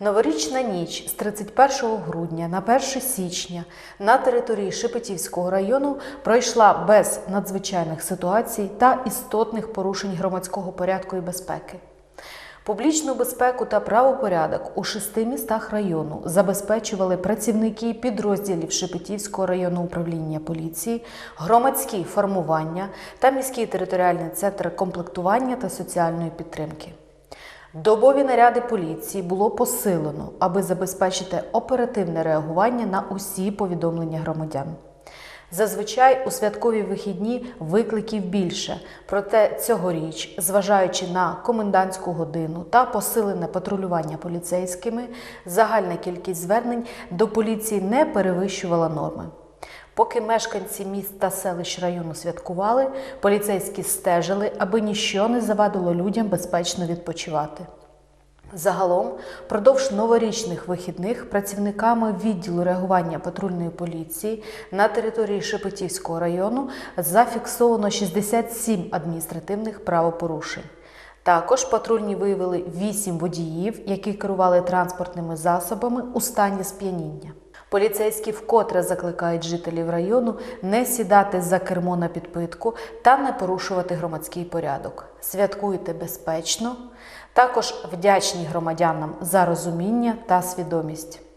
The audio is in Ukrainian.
Новорічна ніч з 31 грудня на 1 січня на території Шепетівського району пройшла без надзвичайних ситуацій та істотних порушень громадського порядку і безпеки. Публічну безпеку та правопорядок у шести містах району забезпечували працівники підрозділів Шепетівського районного управління поліції, громадські формування та міський територіальний центр комплектування та соціальної підтримки. Добові наряди поліції було посилено, аби забезпечити оперативне реагування на усі повідомлення громадян. Зазвичай у святкові вихідні викликів більше, проте цьогоріч, зважаючи на комендантську годину та посилене патрулювання поліцейськими, загальна кількість звернень до поліції не перевищувала норми. Поки мешканці міст та селищ району святкували, поліцейські стежили, аби ніщо не завадило людям безпечно відпочивати. Загалом, впродовж новорічних вихідних працівниками відділу реагування патрульної поліції на території Шепетівського району зафіксовано 67 адміністративних правопорушень. Також патрульні виявили 8 водіїв, які керували транспортними засобами у стані сп'яніння. Поліцейські вкотре закликають жителів району не сідати за кермо на підпитку та не порушувати громадський порядок. Святкуйте безпечно. Також вдячні громадянам за розуміння та свідомість.